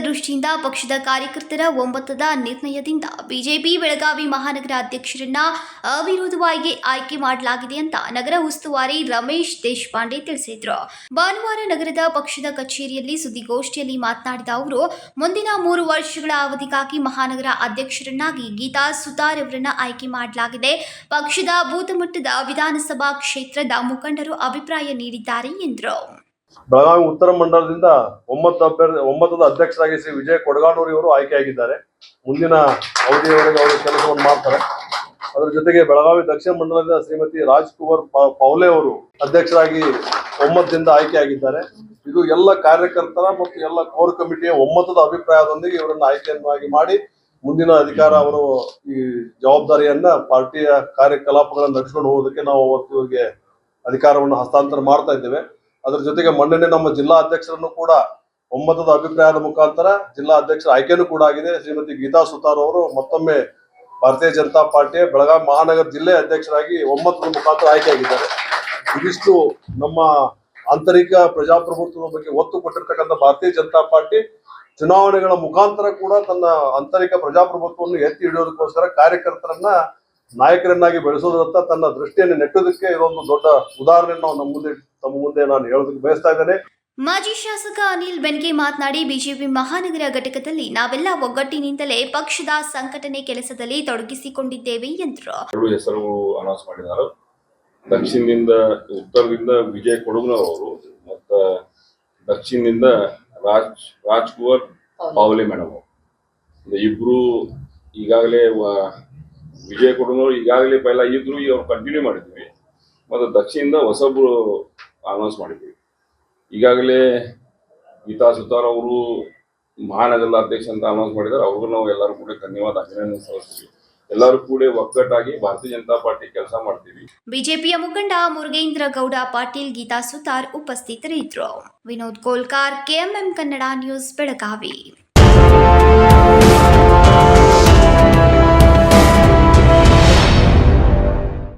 ವತಿಯಿಂದ ಪಕ್ಷದ ಕಾರ್ಯಕರ್ತರ ಒಮ್ಮತದ ನಿರ್ಣಯದಿಂದ ಬಿಜೆಪಿ ಬೆಳಗಾವಿ ಮಹಾನಗರ ಅಧ್ಯಕ್ಷರನ್ನ ಅವಿರೋಧವಾಗಿ ಆಯ್ಕೆ ಮಾಡಲಾಗಿದೆ ಅಂತ ನಗರ ಉಸ್ತುವಾರಿ ರಮೇಶ್ ದೇಶಪಾಂಡೆ ತಿಳಿಸಿದ್ರು. ಭಾನುವಾರ ನಗರದ ಪಕ್ಷದ ಕಚೇರಿಯಲ್ಲಿ ಸುದ್ದಿಗೋಷ್ಠಿಯಲ್ಲಿ ಮಾತನಾಡಿದ ಅವರು, ಮುಂದಿನ ಮೂರು ವರ್ಷಗಳ ಅವಧಿಗಾಗಿ ಮಹಾನಗರ ಅಧ್ಯಕ್ಷರನ್ನಾಗಿ ಗೀತಾ ಸುತಾರ್ ಅವರನ್ನ ಆಯ್ಕೆ ಮಾಡಲಾಗಿದೆ. ಪಕ್ಷದ ಬೂತ್ ಮಟ್ಟದ ವಿಧಾನಸಭಾ ಕ್ಷೇತ್ರದ ಮುಖಂಡರು ಅಭಿಪ್ರಾಯ ನೀಡಿದ್ದಾರೆ ಎಂದರು. ಬೆಳಗಾವಿ ಉತ್ತರ ಮಂಡಲದಿಂದ ಒಂಬತ್ತು ಅಭ್ಯರ್ಥಿ ಒಂಬತ್ತದ ಅಧ್ಯಕ್ಷರಾಗಿ ಶ್ರೀ ವಿಜಯ್ ಕೊಡಗಾನೂರಿ ಅವರು ಆಯ್ಕೆಯಾಗಿದ್ದಾರೆ. ಮುಂದಿನ ಅವಧಿಯವರೆಗೆ ಅವರು ಕೆಲಸವನ್ನು ಮಾಡ್ತಾರೆ. ಅದರ ಜೊತೆಗೆ ಬೆಳಗಾವಿ ದಕ್ಷಿಣ ಮಂಡಲದಿಂದ ಶ್ರೀಮತಿ ರಾಜ್ಕುಮಾರ್ ಪೌಲೆ ಅವರು ಅಧ್ಯಕ್ಷರಾಗಿ ಒಮ್ಮತದಿಂದ ಆಯ್ಕೆಯಾಗಿದ್ದಾರೆ. ಇದು ಎಲ್ಲ ಕಾರ್ಯಕರ್ತರ ಮತ್ತು ಎಲ್ಲ ಕೋರ್ ಕಮಿಟಿಯ ಒಮ್ಮತದ ಅಭಿಪ್ರಾಯದೊಂದಿಗೆ ಇವರನ್ನು ಆಯ್ಕೆಯನ್ನಾಗಿ ಮಾಡಿ ಮುಂದಿನ ಅಧಿಕಾರ ಅವರು ಈ ಜವಾಬ್ದಾರಿಯನ್ನ ಪಾರ್ಟಿಯ ಕಾರ್ಯಕಲಾಪಗಳನ್ನು ನಡೆಸ್ಕೊಂಡು ಹೋಗೋದಕ್ಕೆ ನಾವು ಅವತ್ತು ಇವರಿಗೆ ಅಧಿಕಾರವನ್ನು ಹಸ್ತಾಂತರ ಮಾಡ್ತಾ ಇದ್ದೇವೆ. ಅದರ ಜೊತೆಗೆ ಮೊನ್ನೆ ನಮ್ಮ ಜಿಲ್ಲಾ ಅಧ್ಯಕ್ಷರನ್ನು ಕೂಡ ಒಮ್ಮತದ ಅಭಿಪ್ರಾಯದ ಮುಖಾಂತರ ಜಿಲ್ಲಾ ಅಧ್ಯಕ್ಷರ ಆಯ್ಕೆನೂ ಕೂಡ ಆಗಿದೆ. ಶ್ರೀಮತಿ ಗೀತಾ ಸುತಾರ್ ಅವರು ಮತ್ತೊಮ್ಮೆ ಭಾರತೀಯ ಜನತಾ ಪಾರ್ಟಿಯ ಬೆಳಗಾವಿ ಮಹಾನಗರ ಜಿಲ್ಲೆ ಅಧ್ಯಕ್ಷರಾಗಿ ಒಮ್ಮತದ ಮುಖಾಂತರ ಆಯ್ಕೆಯಾಗಿದ್ದಾರೆ. ಇದಿಷ್ಟು ನಮ್ಮ ಆಂತರಿಕ ಪ್ರಜಾಪ್ರಭುತ್ವದ ಬಗ್ಗೆ ಒತ್ತು ಕೊಟ್ಟಿರ್ತಕ್ಕಂಥ ಭಾರತೀಯ ಜನತಾ ಪಾರ್ಟಿ ಚುನಾವಣೆಗಳ ಮುಖಾಂತರ ಕೂಡ ತನ್ನ ಆಂತರಿಕ ಪ್ರಜಾಪ್ರಭುತ್ವವನ್ನು ಎತ್ತಿ ಹಿಡಿಯೋದಕ್ಕೋಸ್ಕರ ಕಾರ್ಯಕರ್ತರನ್ನ ನಾಯಕರನ್ನಾಗಿ ಬೆಳೆಸೋದ್ರತ್ತ ತನ್ನ ದೃಷ್ಟಿಯನ್ನು ನೆಟ್ಟೋದಕ್ಕೆ ಇದೊಂದು ದೊಡ್ಡ ಉದಾಹರಣೆ ನಾವು ನಮ್ಮ ಮುಂದೆ ತಮ್ಮ ಮುಂದೆ ನಾನು ಹೇಳೋದಕ್ಕೆ ಬಯಸ್ತಾ ಇದ್ದೇನೆ. ಮಾಜಿ ಶಾಸಕ ಅನಿಲ್ ಬೆನ್ಗೆ ಮಾತನಾಡಿ ಬಿಜೆಪಿ ಮಹಾನಗರ ಘಟಕದಲ್ಲಿ ನಾವೆಲ್ಲ ಒಗ್ಗಟ್ಟಿನಿಂದಲೇ ಪಕ್ಷದ ಸಂಘಟನೆ ಕೆಲಸದಲ್ಲಿ ತೊಡಗಿಸಿಕೊಂಡಿದ್ದೇವೆ ಎಂದರು. ಎರಡು ಹೆಸರು ಅನೌನ್ಸ್ ಮಾಡಿದ್ದಾರೆ. ದಕ್ಷಿಣದಿಂದ ಉತ್ತರದಿಂದ ವಿಜಯ್ ಕೊಡುಗ್ನರ್ ಅವರು ಮತ್ತು ದಕ್ಷಿಣದಿಂದ ರಾಜ್ ರಾಜ್ಪುರ ಪಾವಲಿ ಮೇಡಮ್ ಅವರು. ಇಬ್ಬರು ಇಬ್ರು ಈಗಾಗಲೇ ವ- ವಿಜಯ್ ಕೊಡುಗ್ನವ್ರು ಈಗಾಗಲೇ ಪೈಲ ಇದ್ರು ಈಗ ಅವ್ರು ಕಂಟಿನ್ಯೂ ಮಾಡಿದ್ವಿ ಮತ್ತು ದಕ್ಷಿಣದಿಂದ ಹೊಸಬ್ರು ಅನೌನ್ಸ್ ಮಾಡಿದ್ವಿ. ಈಗಾಗಲೇ ಗೀತಾ ಸುತಾರ್ ಅವರು ಮಹಾನಗರದ ಅಧ್ಯಕ್ಷ ಅಂತ ಅನೌನ್ಸ್ ಮಾಡಿದ್ದಾರೆ. ಅವ್ರಿಗೂ ನಾವು ಎಲ್ಲರೂ ಕೂಡ ಧನ್ಯವಾದ. ಅಭಿನಂದನೆ ಸಲ್ಲಿಸ್ತೀವಿ. ಎಲ್ಲರೂ ಕೂಡ ಒಗ್ಗಟ್ಟಾಗಿ ಭಾರತೀಯ ಜನತಾ ಪಾರ್ಟಿ ಕೆಲಸ ಮಾಡ್ತೀವಿ. ಬಿಜೆಪಿಯ ಮುಖಂಡ ಮುರುಗೇಂದ್ರ ಗೌಡ ಪಾಟೀಲ್, ಗೀತಾ ಸುತಾರ್ ಉಪಸ್ಥಿತರಿದ್ದರು. Vinod Kolkar, KMM Kannada news, Belagavi.